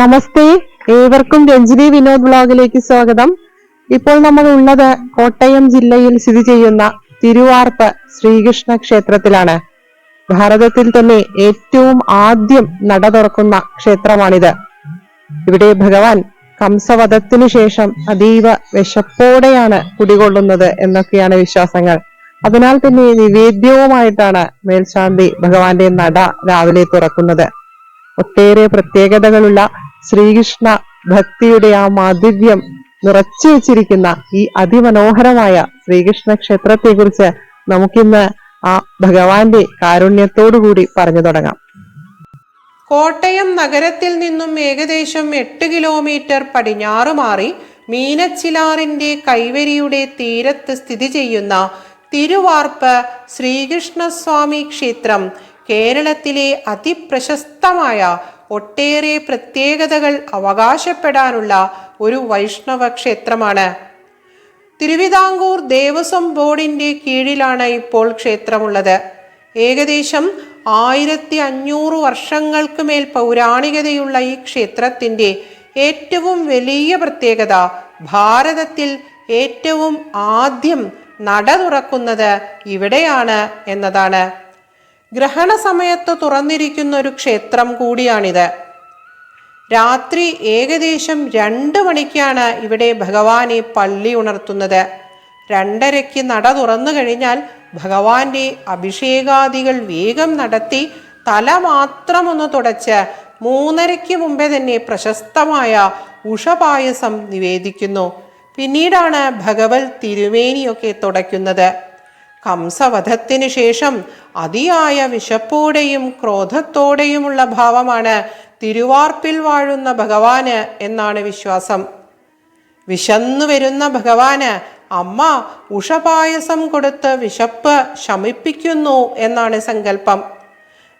നമസ്തേ. ഏവർക്കും രഞ്ജിനി വിനോദ് ബ്ലോഗിലേക്ക് സ്വാഗതം. ഇപ്പോൾ നമ്മൾ ഉള്ളത് കോട്ടയം ജില്ലയിൽ സ്ഥിതി ചെയ്യുന്ന തിരുവാർപ്പ് ശ്രീകൃഷ്ണ ക്ഷേത്രത്തിലാണ്. ഭാരതത്തിൽ തന്നെ ഏറ്റവും ആദ്യം നട തുറക്കുന്ന ക്ഷേത്രമാണിത്. ഇവിടെ ഭഗവാൻ കംസവധത്തിനു ശേഷം അതീവ വിശപ്പോടെയാണ് കുടികൊള്ളുന്നത് എന്നൊക്കെയാണ് വിശ്വാസങ്ങൾ. അതിനാൽ തന്നെ നിവേദ്യവുമായിട്ടാണ് മേൽശാന്തി ഭഗവാന്റെ നട രാവിലെ തുറക്കുന്നത്. ഒട്ടേറെ പ്രത്യേകതകളുള്ള ശ്രീകൃഷ്ണ ഭക്തിയുടെ ആ മാധുര്യം നിറച്ചു വെച്ചിരിക്കുന്ന ഈ അതിമനോഹരമായ ശ്രീകൃഷ്ണ ക്ഷേത്രത്തെ കുറിച്ച് നമുക്കിന്ന് ആ ഭഗവാന്റെ കാരുണ്യത്തോടുകൂടി പറഞ്ഞു തുടങ്ങാം. കോട്ടയം നഗരത്തിൽ നിന്നും ഏകദേശം എട്ട് കിലോമീറ്റർ പടിഞ്ഞാറ് മാറി മീനച്ചിലാറിന്റെ കൈവരിയുടെ തീരത്ത് സ്ഥിതി ചെയ്യുന്ന തിരുവാർപ്പ് ശ്രീകൃഷ്ണസ്വാമി ക്ഷേത്രം കേരളത്തിലെ അതിപ്രശസ്തമായ ഒട്ടേറെ പ്രത്യേകതകൾ അവകാശപ്പെടാനുള്ള ഒരു വൈഷ്ണവ ക്ഷേത്രമാണ്. തിരുവിതാംകൂർ ദേവസ്വം ബോർഡിന്റെ കീഴിലാണ് ഇപ്പോൾ ക്ഷേത്രമുള്ളത്. ഏകദേശം ആയിരത്തി അഞ്ഞൂറ് വർഷങ്ങൾക്ക് മേൽ പൗരാണികതയുള്ള ഈ ക്ഷേത്രത്തിന്റെ ഏറ്റവും വലിയ പ്രത്യേകത ഭാരതത്തിൽ ഏറ്റവും ആദ്യം നട തുറക്കുന്നത് ഇവിടെയാണ് എന്നതാണ്. ഗ്രഹണ സമയത്ത് തുറന്നിരിക്കുന്ന ഒരു ക്ഷേത്രം കൂടിയാണിത്. രാത്രി ഏകദേശം രണ്ട് മണിക്കാണ് ഇവിടെ ഭഗവാനെ പള്ളി ഉണർത്തുന്നത്. രണ്ടരയ്ക്ക് നട തുറന്നു കഴിഞ്ഞാൽ ഭഗവാന്റെ അഭിഷേകാദികൾ വേഗം നടത്തി തല മാത്രമൊന്ന് തുടച്ച് മൂന്നരയ്ക്ക് മുമ്പേ തന്നെ പ്രശസ്തമായ ഉഷപായസം നിവേദിക്കുന്നു. പിന്നീടാണ് ഭഗവത് തിരുമേനിയൊക്കെ തുടയ്ക്കുന്നത്. കംസവധത്തിനു ശേഷം അതിയായ വിശപ്പോടെയും ക്രോധത്തോടെയുമുള്ള ഭാവമാണ് തിരുവാർപ്പിൽ വാഴുന്ന ഭഗവാന് എന്നാണ് വിശ്വാസം. വിശന്നു വരുന്ന ഭഗവാന് അമ്മ ഉഷപായസം കൊടുത്ത് വിശപ്പ് ശമിപ്പിക്കുന്നു എന്നാണ് സങ്കല്പം.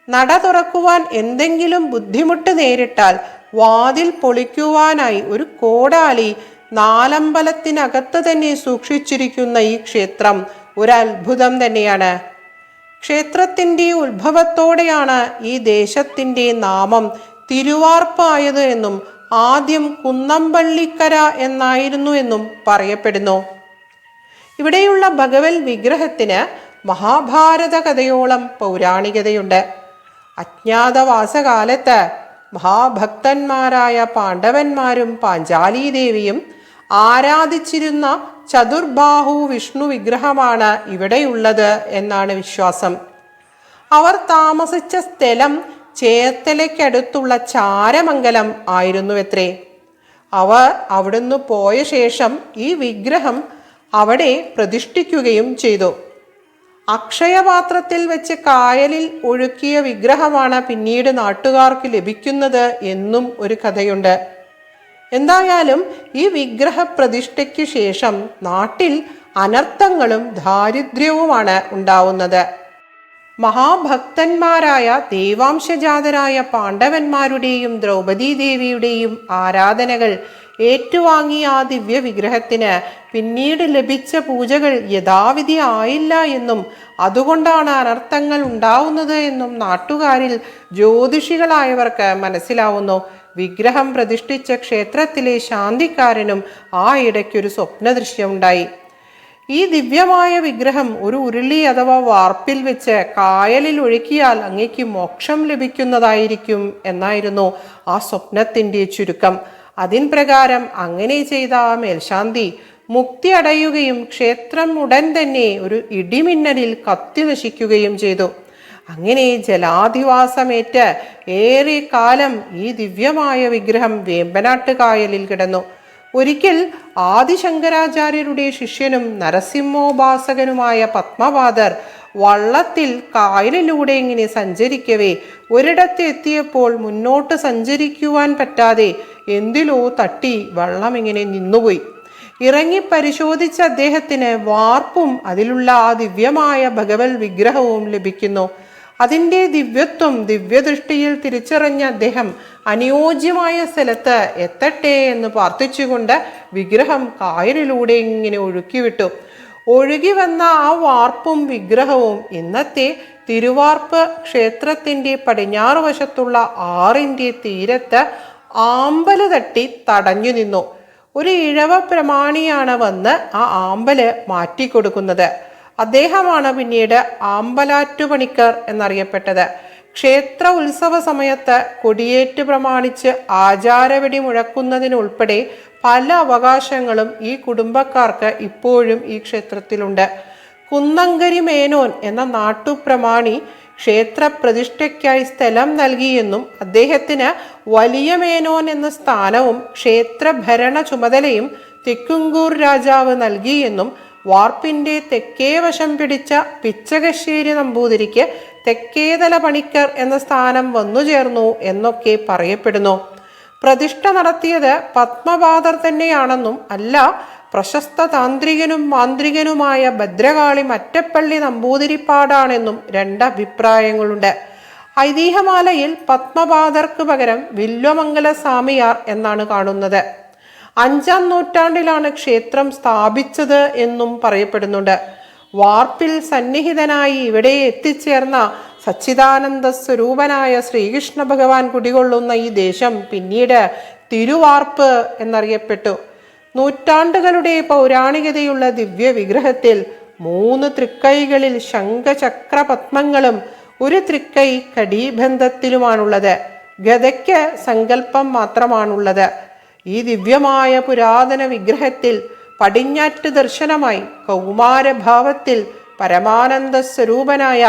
നട തുറക്കുവാൻ എന്തെങ്കിലും ബുദ്ധിമുട്ട് നേരിട്ടാൽ വാതിൽ പൊളിക്കുവാനായി ഒരു കോടാലി നാലമ്പലത്തിനകത്ത് തന്നെ സൂക്ഷിച്ചിരിക്കുന്ന ഈ ക്ഷേത്രം ഒരു അത്ഭുതം തന്നെയാണ്. ക്ഷേത്രത്തിന്റെ ഉത്ഭവത്തോടെയാണ് ഈ ദേശത്തിന്റെ നാമം തിരുവാർപ്പായത് എന്നും ആദ്യം കുന്നംപള്ളിക്കര എന്നായിരുന്നു എന്നും പറയപ്പെടുന്നു. ഇവിടെയുള്ള ഭഗവൽ വിഗ്രഹത്തിന് മഹാഭാരത കഥയോളം പൗരാണികതയുണ്ട്. അജ്ഞാതവാസകാലത്ത് മഹാഭക്തന്മാരായ പാണ്ഡവന്മാരും പാഞ്ചാലി ദേവിയും ആരാധിച്ചിരുന്ന ചതുർബാഹു വിഷ്ണു വിഗ്രഹമാണ് ഇവിടെയുള്ളത് എന്നാണ് വിശ്വാസം. അവർ താമസിച്ച സ്ഥലം ചേർത്തലയ്ക്കടുത്തുള്ള ചാരമംഗലം ആയിരുന്നുവത്രേ. അവർ അവിടുന്ന് പോയ ശേഷം ഈ വിഗ്രഹം അവിടെ പ്രതിഷ്ഠിക്കുകയും ചെയ്തു. അക്ഷയപാത്രത്തിൽ വെച്ച് കായലിൽ ഒഴുക്കിയ വിഗ്രഹമാണ് പിന്നീട് നാട്ടുകാർക്ക് ലഭിക്കുന്നത് എന്നും ഒരു കഥയുണ്ട്. എന്തായാലും ഈ വിഗ്രഹ പ്രതിഷ്ഠയ്ക്ക് ശേഷം നാട്ടിൽ അനർത്ഥങ്ങളും ദാരിദ്ര്യവുമാണ് ഉണ്ടാവുന്നത്. മഹാഭക്തന്മാരായ ദേവാംശജാതരായ പാണ്ഡവന്മാരുടെയും ദ്രൗപദീ ദേവിയുടെയും ആരാധനകൾ ഏറ്റുവാങ്ങിയ ആ ദിവ്യ വിഗ്രഹത്തിന് പിന്നീട് ലഭിച്ച പൂജകൾ യഥാവിധി ആയില്ല എന്നും അതുകൊണ്ടാണ് അനർത്ഥങ്ങൾ ഉണ്ടാവുന്നത് എന്നും നാട്ടുകാരിൽ ജ്യോതിഷികളായവർക്ക് മനസ്സിലാവുന്നു. വിഗ്രഹം പ്രതിഷ്ഠിച്ച ക്ഷേത്രത്തിലെ ശാന്തിക്കാരനും ആ ഇടയ്ക്കൊരു സ്വപ്നദൃശ്യമുണ്ടായി. ഈ ദിവ്യമായ വിഗ്രഹം ഒരു ഉരുളി അഥവാ വാർപ്പിൽ വെച്ച് കായലിൽ ഒഴുക്കിയാൽ അങ്ങേക്ക് മോക്ഷം ലഭിക്കുന്നതായിരിക്കും എന്നായിരുന്നു ആ സ്വപ്നത്തിന്റെ ചുരുക്കം. അതിൻ പ്രകാരം അങ്ങനെ ചെയ്ത ആ മേൽശാന്തി മുക്തി അടയുകയും ക്ഷേത്രം ഉടൻ തന്നെ ഒരു ഇടിമിന്നലിൽ കത്തി നശിക്കുകയും ചെയ്തു. അങ്ങനെ ജലാധിവാസമേറ്റ് ഏറെ കാലം ഈ ദിവ്യമായ വിഗ്രഹം വേമ്പനാട്ട് കായലിൽ കിടന്നു. ഒരിക്കൽ ആദിശങ്കരാചാര്യരുടെ ശിഷ്യനും നരസിംഹോപാസകനുമായ പത്മവാദർ വള്ളത്തിൽ കായലിലൂടെ ഇങ്ങനെ സഞ്ചരിക്കവേ ഒരിടത്ത് എത്തിയപ്പോൾ മുന്നോട്ട് സഞ്ചരിക്കുവാൻ പറ്റാതെ എന്തിലോ തട്ടി വള്ളം ഇങ്ങനെ നിന്നുപോയി. ഇറങ്ങി പരിശോധിച്ച അദ്ദേഹത്തിന് വാർപ്പും അതിലുള്ള ആ ദിവ്യമായ ഭഗവത് വിഗ്രഹവും ലഭിക്കുന്നു. അതിന്റെ ദിവ്യത്വം ദിവ്യദൃഷ്ടിയിൽ തിരിച്ചറിഞ്ഞ അദ്ദേഹം അനുയോജ്യമായ സ്ഥലത്ത് എത്തട്ടെ എന്ന് പ്രാർത്ഥിച്ചുകൊണ്ട് വിഗ്രഹം കായലിലൂടെ ഇങ്ങനെ ഒഴുക്കിവിട്ടു. ഒഴുകി വന്ന ആ വാർപ്പും വിഗ്രഹവും ഇന്നത്തെ തിരുവാർപ്പ് ക്ഷേത്രത്തിന്റെ പടിഞ്ഞാറ് വശത്തുള്ള ആറിന്റെ തീരത്ത് ആമ്പൽ തട്ടി തടഞ്ഞു നിന്നു. ഒരു ഇഴവ പ്രമാണിയാണ് വന്ന് ആ ആമ്പൽ മാറ്റിക്കൊടുക്കുന്നത്. അദ്ദേഹമാണ് പിന്നീട് ആമ്പലാറ്റുപണിക്കർ എന്നറിയപ്പെട്ടത്. ക്ഷേത്ര ഉത്സവ സമയത്ത് കൊടിയേറ്റ് പ്രമാണിച്ച് ആചാരവെടി മുഴക്കുന്നതിനുൾപ്പെടെ പല അവകാശങ്ങളും ഈ കുടുംബക്കാർക്ക് ഇപ്പോഴും ഈ ക്ഷേത്രത്തിലുണ്ട്. കുന്നങ്കരി മേനോൻ എന്ന നാട്ടുപ്രമാണി ക്ഷേത്ര പ്രതിഷ്ഠയ്ക്കായി സ്ഥലം നൽകിയെന്നും അദ്ദേഹത്തിന് വലിയ മേനോൻ എന്ന സ്ഥാനവും ക്ഷേത്ര ഭരണ ചുമതലയും തിക്കുങ്കൂർ രാജാവ് നൽകിയെന്നും വാർപ്പിന്റെ തെക്കേ വശം പിടിച്ച പിച്ചകശ്ശേരി നമ്പൂതിരിക്ക് തെക്കേതല പണിക്കർ എന്ന സ്ഥാനം വന്നു ചേർന്നു എന്നൊക്കെ പറയപ്പെടുന്നു. പ്രതിഷ്ഠ നടത്തിയത് പത്മപാദർ തന്നെയാണെന്നും അല്ല പ്രശസ്ത താന്ത്രികനും മാന്ത്രികനുമായ ഭദ്രകാളി മറ്റപ്പള്ളി നമ്പൂതിരിപ്പാടാണെന്നും രണ്ട് അഭിപ്രായങ്ങളുണ്ട്. ഐതിഹ്യമാലയിൽ പത്മപാദർക്ക് പകരം വില്വമംഗല സ്വാമിയാർ എന്നാണ് കാണുന്നത്. അഞ്ചാം നൂറ്റാണ്ടിലാണ് ക്ഷേത്രം സ്ഥാപിച്ചത് എന്നും പറയപ്പെടുന്നുണ്ട്. വാർപ്പിൽ സന്നിഹിതനായി ഇവിടെ എത്തിച്ചേർന്ന സച്ചിദാനന്ദ സ്വരൂപനായ ശ്രീകൃഷ്ണ ഭഗവാൻ കുടികൊള്ളുന്ന ഈ ദേശം പിന്നീട് തിരുവാർപ്പ് എന്നറിയപ്പെട്ടു. നൂറ്റാണ്ടുകളുടെ പൗരാണികതയുള്ള ദിവ്യ വിഗ്രഹത്തിൽ മൂന്ന് തൃക്കൈകളിൽ ശംഖചക്ര പത്മങ്ങളും ഒരു തൃക്കൈ കടീബന്ധത്തിലുമാണുള്ളത്. ഗതയ്ക്ക് സങ്കല്പം മാത്രമാണുള്ളത്. ഈ ദിവ്യമായ പുരാതന വിഗ്രഹത്തിൽ പടിഞ്ഞാറ്റ് ദർശനമായി കൗമാരഭാവത്തിൽ പരമാനന്ദ സ്വരൂപനായ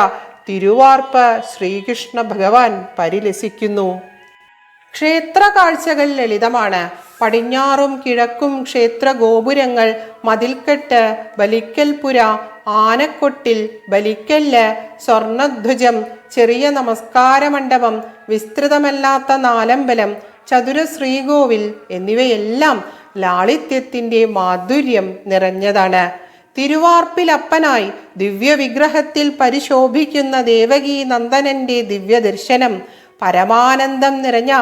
തിരുവാർപ്പ് ശ്രീകൃഷ്ണ ഭഗവാൻ പരിലസിക്കുന്നു. ക്ഷേത്ര കാഴ്ചകൾ ലളിതമാണ്. പടിഞ്ഞാറും കിഴക്കും ക്ഷേത്ര ഗോപുരങ്ങൾ മതിൽക്കെട്ട് ബലിക്കൽപുര ആനക്കൊട്ടിൽ ബലിക്കല്ല് സ്വർണധ്വജം ചെറിയ നമസ്കാര മണ്ഡപം വിസ്തൃതമല്ലാത്ത നാലമ്പലം ചതുര ശ്രീകോവിൽ എന്നിവയെല്ലാം ലാളിത്യത്തിന്റെ മാധുര്യം നിറഞ്ഞതാണ്. തിരുവാർപ്പിലപ്പനായി ദിവ്യവിഗ്രഹത്തിൽ പരിശോഭിക്കുന്ന ദേവകി നന്ദനന്റെ ദിവ്യദർശനം പരമാനന്ദം നിറഞ്ഞ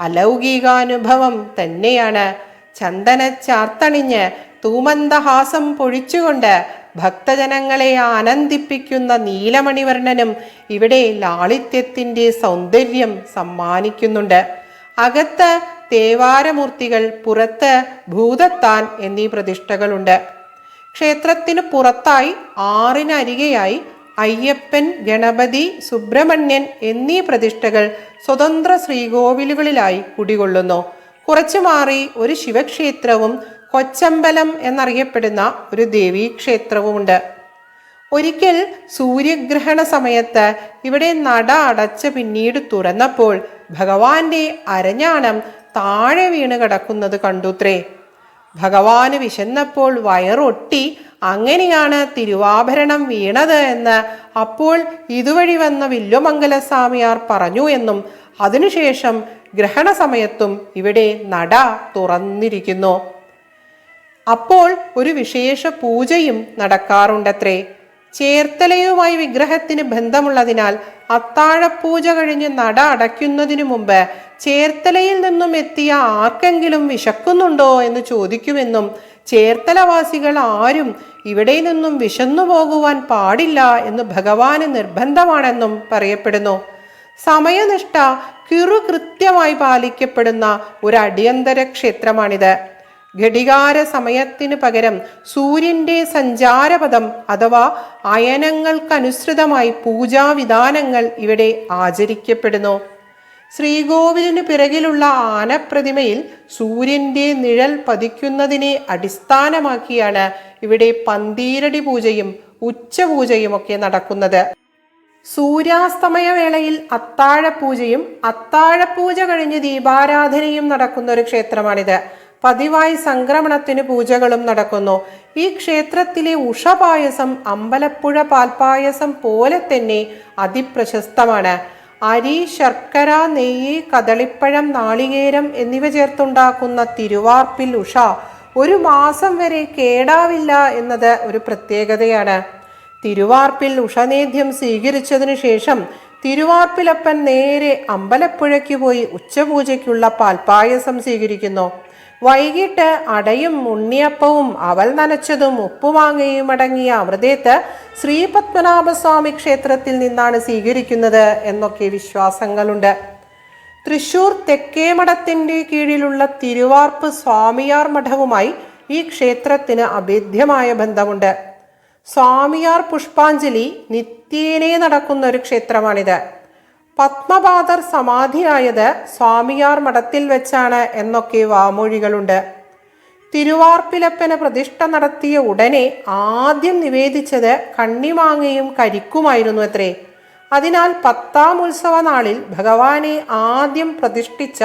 അലൗകികാനുഭവം തന്നെയാണ്. ചന്ദന ചാർത്തണിഞ്ഞ് തൂമന്ദഹാസം പൊഴിച്ചുകൊണ്ട് ഭക്തജനങ്ങളെ ആനന്ദിപ്പിക്കുന്ന നീലമണിവർണനും ഇവിടെ ലാളിത്യത്തിന്റെ സൗന്ദര്യം സമ്മാനിക്കുന്നുണ്ട്. അകത്ത് തേവാരമൂർത്തികൾ പുറത്ത് ഭൂതത്താൻ എന്നീ പ്രതിഷ്ഠകളുണ്ട്. ക്ഷേത്രത്തിന് പുറത്തായി ആറിനരികെയായി അയ്യപ്പൻ ഗണപതി സുബ്രഹ്മണ്യൻ എന്നീ പ്രതിഷ്ഠകൾ സ്വതന്ത്ര ശ്രീകോവിലുകളിലായി കുടികൊള്ളുന്നു. കുറച്ചു മാറി ഒരു ശിവക്ഷേത്രവും കൊച്ചമ്പലം എന്നറിയപ്പെടുന്ന ഒരു ദേവീക്ഷേത്രവുമുണ്ട് ഒരിക്കൽ സൂര്യഗ്രഹണ സമയത്ത് ഇവിടെ നട അടച്ച് പിന്നീട് തുറന്നപ്പോൾ ഭഗവാന്റെ അരഞ്ഞാണം താഴെ വീണ് കിടക്കുന്നത് കണ്ടുത്രേ. ഭഗവാന് വിശന്നപ്പോൾ വയറൊട്ടി അങ്ങനെയാണ് തിരുവാഭരണം വീണത് എന്ന് അപ്പോൾ ഇതുവഴി വന്ന വില്ലുമംഗലസ്വാമിയാർ പറഞ്ഞു എന്നും അതിനുശേഷം ഗ്രഹണ സമയത്തും ഇവിടെ നട തുറന്നിരിക്കുന്നു. അപ്പോൾ ഒരു വിശേഷ പൂജയും നടക്കാറുണ്ടത്രേ. ചേർത്തലയുമായി വിഗ്രഹത്തിന് ബന്ധമുള്ളതിനാൽ അത്താഴപ്പൂജ കഴിഞ്ഞ് നട അടയ്ക്കുന്നതിനു മുമ്പ് ചേർത്തലയിൽ നിന്നും എത്തിയ ആർക്കെങ്കിലും വിശക്കുന്നുണ്ടോ എന്ന് ചോദിക്കുമെന്നും ചേർത്തലവാസികൾ ആരും ഇവിടെ നിന്നും വിശന്നു പോകുവാൻ പാടില്ല എന്ന് ഭഗവാന് നിർബന്ധമാണെന്നും പറയപ്പെടുന്നു. സമയനിഷ്ഠ കിറു കൃത്യമായി പാലിക്കപ്പെടുന്ന ഒരു അടിയന്തര ക്ഷേത്രമാണിത്. ഘടികാര സമയത്തിന് പകരം സൂര്യന്റെ സഞ്ചാരപഥം അഥവാ അയനങ്ങൾക്കനുസൃതമായി പൂജാവിധാനങ്ങൾ ഇവിടെ ആചരിക്കപ്പെടുന്നു. ശ്രീകോവിലിന് പിറകിലുള്ള ആനപ്രതിമയിൽ സൂര്യന്റെ നിഴൽ പതിക്കുന്നതിനെ അടിസ്ഥാനമാക്കിയാണ് ഇവിടെ പന്തീരടി പൂജയും ഉച്ചപൂജയും ഒക്കെ നടക്കുന്നത്. സൂര്യാസ്തമയ വേളയിൽ അത്താഴപൂജയും അത്താഴപൂജ കഴിഞ്ഞ് ദീപാരാധനയും നടക്കുന്ന ഒരു ക്ഷേത്രമാണിത്. പതിവായി സംക്രമണത്തിന് പൂജകളും നടക്കുന്നു. ഈ ക്ഷേത്രത്തിലെ ഉഷപായസം അമ്പലപ്പുഴ പാൽപായസം പോലെ തന്നെ അതിപ്രശസ്തമാണ്. അരി ശർക്കര നെയ്യ് കദളിപ്പഴം നാളികേരം എന്നിവ ചേർത്തുണ്ടാക്കുന്ന തിരുവാർപ്പിൽ ഉഷ ഒരു മാസം വരെ കേടാവില്ല എന്നത് ഒരു പ്രത്യേകതയാണ്. തിരുവാർപ്പിൽ ഉഷനേദ്യം സ്വീകരിച്ചതിനു ശേഷം തിരുവാർപ്പിലപ്പൻ നേരെ അമ്പലപ്പുഴയ്ക്ക് പോയി ഉച്ചപൂജയ്ക്കുള്ള പാൽപ്പായസം സ്വീകരിക്കുന്നു. വൈകിട്ട് അടയും ഉണ്ണിയപ്പവും അവൽ നനച്ചതും ഉപ്പുമാങ്ങയും അടങ്ങിയ അമൃതേത്ത് ശ്രീപത്മനാഭസ്വാമി ക്ഷേത്രത്തിൽ നിന്നാണ് സ്വീകരിക്കുന്നത് എന്നൊക്കെ വിശ്വാസങ്ങളുണ്ട്. തൃശൂർ തെക്കേമഠത്തിന്റെ കീഴിലുള്ള തിരുവാർപ്പ് സ്വാമിയാർ മഠവുമായി ഈ ക്ഷേത്രത്തിന് അഭേദ്യമായ ബന്ധമുണ്ട്. സ്വാമിയാർ പുഷ്പാഞ്ജലി നിത്യേനെ നടക്കുന്ന ഒരു ക്ഷേത്രമാണിത്. പത്മപാദർ സമാധിയായത് സ്വാമിയാർ മഠത്തിൽ വെച്ചാണ് എന്നൊക്കെ വാമൊഴികളുണ്ട്. തിരുവാർപ്പിലപ്പന് പ്രതിഷ്ഠ നടത്തിയ ഉടനെ ആദ്യം നിവേദിച്ചത് കണ്ണിമാങ്ങയും കരിക്കുമായിരുന്നു അത്രേ. അതിനാൽ പത്താം ഉത്സവ നാളിൽ ഭഗവാനെ ആദ്യം പ്രതിഷ്ഠിച്ച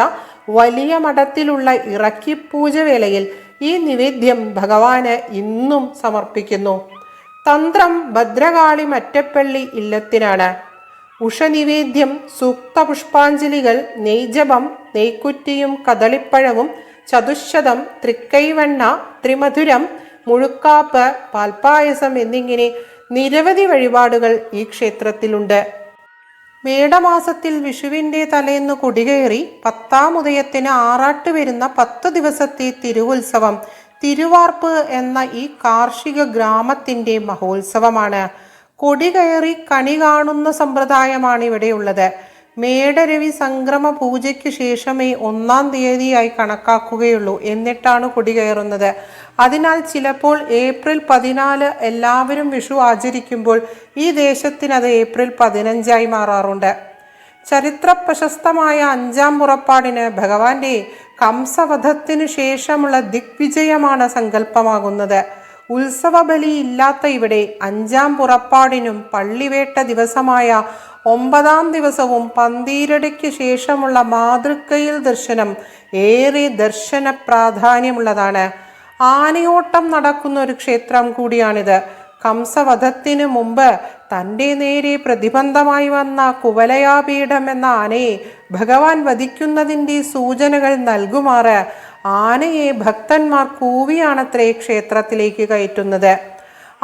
വലിയ മഠത്തിലുള്ള ഇറക്കിപ്പൂജ വേളയിൽ ഈ നിവേദ്യം ഭഗവാന് ഇന്നും സമർപ്പിക്കുന്നു. തന്ത്രം ഭദ്രകാളി മറ്റപ്പള്ളി ഇല്ലത്തിനാണ്. ഉഷനിവേദ്യം സൂക്ത പുഷ്പാഞ്ജലികൾ നെയ്ജപം നെയ്ക്കുറ്റിയും കദളിപ്പഴവും ചതുശതം തൃക്കൈവണ്ണ ത്രിമധുരം മുഴുക്കാപ്പ് പാൽപ്പായസം എന്നിങ്ങനെ നിരവധി വഴിപാടുകൾ ഈ ക്ഷേത്രത്തിലുണ്ട്. മേടമാസത്തിൽ വിഷുവിന്റെ തലേന്ന് കുടികയറി പത്താം ഉദയത്തിന് ആറാട്ട് വരുന്ന പത്ത് ദിവസത്തെ തിരുവുത്സവം തിരുവാർപ്പ് എന്ന ഈ കാർഷിക ഗ്രാമത്തിന്റെ മഹോത്സവമാണ്. കൊടികയറി കണി കാണുന്ന സമ്പ്രദായമാണ് ഇവിടെയുള്ളത്. മേടരവി സംക്രമ പൂജയ്ക്ക് ശേഷമേ ഒന്നാം തീയതിയായി കണക്കാക്കുകയുള്ളൂ. എന്നിട്ടാണ് കൊടി കയറുന്നത്. അതിനാൽ ചിലപ്പോൾ ഏപ്രിൽ പതിനാല് എല്ലാവരും വിഷു ആചരിക്കുമ്പോൾ ഈ ദേശത്തിനത് ഏപ്രിൽ പതിനഞ്ചായി മാറാറുണ്ട്. ചരിത്ര പ്രശസ്തമായ അഞ്ചാം പുറപ്പാടിന് ഭഗവാന്റെ കംസവധത്തിനു ശേഷമുള്ള ദിഗ്വിജയമാണ് സങ്കല്പമാകുന്നത്. ഉത്സവബലി ഇല്ലാത്ത ഇവിടെ അഞ്ചാം പുറപ്പാടിനും പള്ളിവേട്ട ദിവസമായ ഒമ്പതാം ദിവസവും പന്തീരടയ്ക്ക് ശേഷമുള്ള മാതൃക്കയിൽ ദർശനം ഏറെ ദർശന പ്രാധാന്യമുള്ളതാണ് ആനയോട്ടം നടക്കുന്ന ഒരു ക്ഷേത്രം കൂടിയാണിത്. കംസവധത്തിനു മുമ്പ് തന്റെ നേരെ പ്രതിബന്ധമായി വന്ന കുവലയാപീഠം എന്ന ആനയെ ഭഗവാൻ വധിക്കുന്നതിന്റെ സൂചനകൾ നൽകുമാറ് ആനയെ ഭക്തന്മാർ കൂവിയാണത്രേ ക്ഷേത്രത്തിലേക്ക് കയറ്റുന്നത്.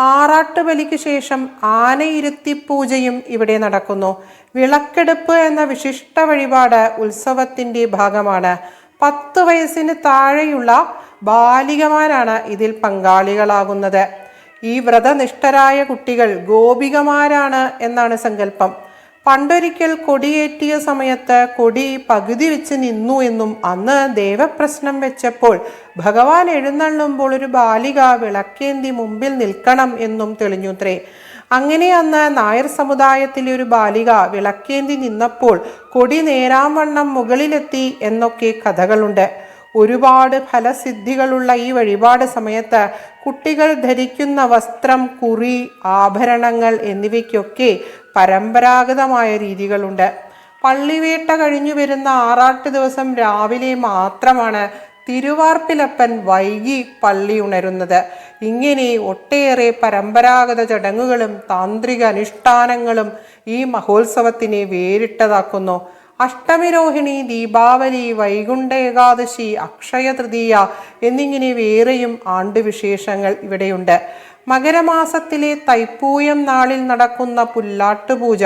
ആറാട്ട് ആറാട്ടുബലിക്ക് ശേഷം ആനയിരുത്തി പൂജയും ഇവിടെ നടക്കുന്നു. വിളക്കെടുപ്പ് എന്ന വിശിഷ്ട വഴിപാട് ഉത്സവത്തിന്റെ ഭാഗമാണ്. പത്ത് വയസ്സിന് താഴെയുള്ള ബാലികമാരാണ് ഇതിൽ പങ്കാളികളാകുന്നത്. ഈ വ്രതനിഷ്ഠരായ കുട്ടികൾ ഗോപികമാരാണ് എന്നാണ് സങ്കല്പം. പണ്ടൊരിക്കൽ കൊടിയേറ്റിയ സമയത്ത് കൊടി പകുതി വെച്ച് നിന്നു എന്നും അന്ന് ദേവപ്രശ്നം വെച്ചപ്പോൾ ഭഗവാൻ എഴുന്നള്ളുമ്പോൾ ഒരു ബാലിക വിളക്കേന്തി മുമ്പിൽ നിൽക്കണം എന്നും തെളിഞ്ഞുത്രേ അങ്ങനെ അന്ന് നായർ സമുദായത്തിലെ ഒരു ബാലിക വിളക്കേന്തി നിന്നപ്പോൾ കൊടി നേരാംവണ്ണം മുകളിലെത്തി എന്നൊക്കെ കഥകളുണ്ട്. ഒരുപാട് ഫലസിദ്ധികളുള്ള ഈ വഴിപാട് സമയത്ത് കുട്ടികൾ ധരിക്കുന്ന വസ്ത്രം കുറി ആഭരണങ്ങൾ എന്നിവയ്ക്കൊക്കെ പരമ്പരാഗതമായ രീതികളുണ്ട്. പള്ളിവേട്ട കഴിഞ്ഞു വരുന്ന ആറാട്ട് ദിവസം രാവിലെ മാത്രമാണ് തിരുവാർപ്പിലപ്പൻ വൈകി പള്ളി ഉണരുന്നത്. ഇങ്ങനെ ഒട്ടേറെ പരമ്പരാഗത ചടങ്ങുകളും താന്ത്രിക അനുഷ്ഠാനങ്ങളും ഈ മഹോത്സവത്തിനെ വേറിട്ടതാക്കുന്നു. അഷ്ടമിരോഹിണി ദീപാവലി വൈകുണ്ഠ ഏകാദശി അക്ഷയ തൃതീയ എന്നിങ്ങനെ വേറെയും ആണ്ടുവിശേഷങ്ങൾ ഇവിടെയുണ്ട്. മകരമാസത്തിലെ തൈപ്പൂയം നാളിൽ നടക്കുന്ന പുല്ലാട്ടുപൂജ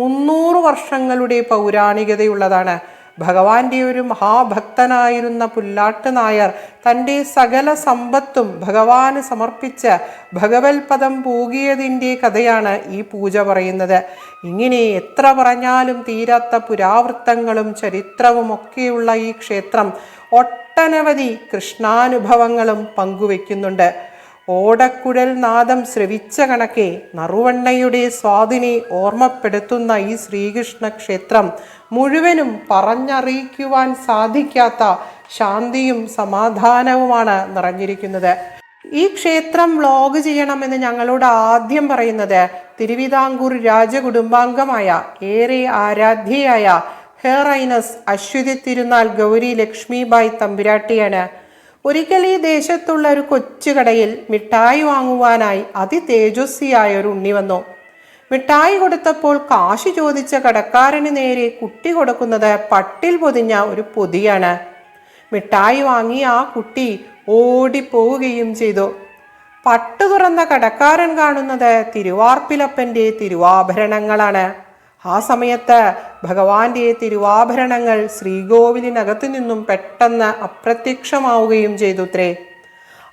മുന്നൂറ് വർഷങ്ങളുടെ പൗരാണികതയുള്ളതാണ്. ഭഗവാന്റെ ഒരു മഹാഭക്തനായിരുന്ന പുല്ലാട്ട് നായർ തന്റെ സകല സമ്പത്തും ഭഗവാന് സമർപ്പിച്ച് ഭഗവത്പദം പൂകിയതിന്റെ കഥയാണ് ഈ പൂജ പറയുന്നത്. ഇങ്ങനെ എത്ര പറഞ്ഞാലും തീരാത്ത പുരാവൃത്തങ്ങളും ചരിത്രവും ഒക്കെയുള്ള ഈ ക്ഷേത്രം ഒട്ടനവധി കൃഷ്ണാനുഭവങ്ങളും പങ്കുവെക്കുന്നുണ്ട്. ഓടക്കുഴൽ നാദം ശ്രവിച്ച കണക്കെ നറുവണ്ണയുടെ സ്വാതിനെ ഓർമ്മപ്പെടുത്തുന്ന ഈ ശ്രീകൃഷ്ണ ക്ഷേത്രം മുഴുവനും പറഞ്ഞറിയിക്കുവാൻ സാധിക്കാത്ത ശാന്തിയും സമാധാനവുമാണ് നിറഞ്ഞിരിക്കുന്നത്. ഈ ക്ഷേത്രം വ്ലോഗ് ചെയ്യണമെന്ന് ഞങ്ങളോട് ആദ്യം പറയുന്നത് തിരുവിതാംകൂർ രാജകുടുംബാംഗമായ ഏറെ ആരാധ്യയായ ഹെയർ ഐനസ് അശ്വതി തിരുനാൾ ഗൗരി ലക്ഷ്മിബായ് തമ്പുരാട്ടിയാണ്. ഒരിക്കൽ ഈ ദേശത്തുള്ള ഒരു കൊച്ചുകടയിൽ മിഠായി വാങ്ങുവാനായി അതിതേജസ്വിയായ ഒരു ഉണ്ണി വന്നു. മിഠായി കൊടുത്തപ്പോൾ കാശ് ചോദിച്ച കടക്കാരന് നേരെ കുട്ടി കൊടുക്കുന്നത് പട്ടിൽ പൊതിഞ്ഞ ഒരു പൊതിയാണ്. മിഠായി വാങ്ങി ആ കുട്ടി ഓടിപ്പോവുകയും ചെയ്തു. പട്ടു തുറന്ന കടക്കാരൻ കാണുന്നത് തിരുവാർപ്പിലപ്പന്റെ തിരുവാഭരണങ്ങളാണ്. ആ സമയത്ത് ഭഗവാന്റെ തിരുവാഭരണങ്ങൾ ശ്രീകോവിലിനകത്തു നിന്നും പെട്ടെന്ന് അപ്രത്യക്ഷമാവുകയും ചെയ്തുത്രേ.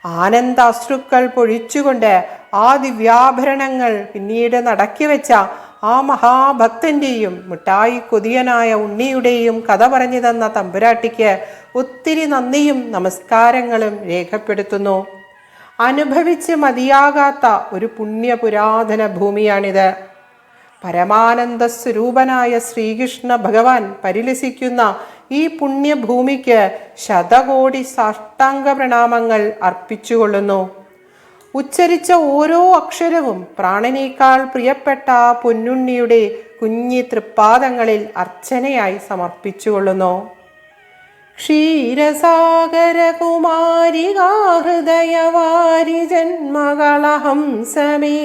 ആനന്ദാശ്രുക്കൾ പൊഴിച്ചുകൊണ്ട് ആ ദിവ്യാഭരണങ്ങൾ പിന്നീട് നടക്കി വെച്ച ആ മഹാഭക്തന്റെയും മിഠായി കൊതിയനായ ഉണ്ണിയുടെയും കഥ പറഞ്ഞു തന്ന തമ്പുരാട്ടിക്ക് ഒത്തിരി നന്ദിയും നമസ്കാരങ്ങളും രേഖപ്പെടുത്തുന്നു. അനുഭവിച്ച് മതിയാകാത്ത ഒരു പുണ്യ പുരാതന ഭൂമിയാണിത്. പരമാനന്ദ സ്വരൂപനായ ശ്രീകൃഷ്ണ ഭഗവാൻ പരിലസിക്കുന്ന ഈ പുണ്യഭൂമിക്ക് ശതകോടി സാഷ്ടാംഗ പ്രണാമങ്ങൾ അർപ്പിച്ചുകൊള്ളുന്നു. ഉച്ചരിച്ച ഓരോ അക്ഷരവും പ്രാണനേക്കാൾ പ്രിയപ്പെട്ട പൊന്നുണ്ണിയുടെ കുഞ്ഞി തൃപ്പാദങ്ങളിൽ അർച്ചനയായി സമർപ്പിച്ചുകൊള്ളുന്നു. ക്ഷീരസാഗരകുമാരികാഹൃദയവാരി ജന്മകളഹംസമേ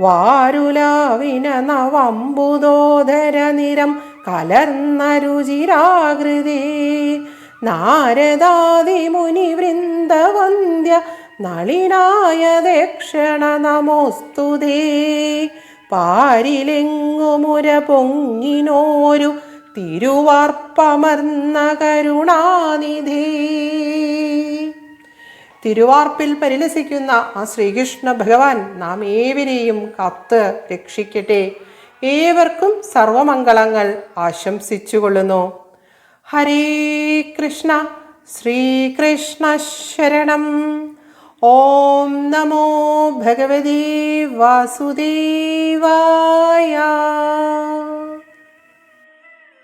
വാരുലാവിന നവംബുദോദര നിരം കലർന്ന രുചിരാകൃതി നാരദാദി മുനി വൃന്ദവന്ദ്യ നളിനായ ദക്ഷണ നമോസ്തുതേ. പാരിലെങ്ങുമുര പൊങ്ങിനോരു തിരുവാർപ്പമർന്ന കരുണാനിധേ. തിരുവാർപ്പിൽ പരിലസിക്കുന്ന ആ ശ്രീകൃഷ്ണ ഭഗവാൻ നാം ഏവരെയും കാത്ത് രക്ഷിക്കട്ടെ. ഏവർക്കും സർവമംഗളങ്ങൾ ആശംസിച്ചുകൊള്ളുന്നു. ഹരേ കൃഷ്ണ ശ്രീകൃഷ്ണ ശരണം. ഓം നമോ ഭഗവതി വാസുദേവായ.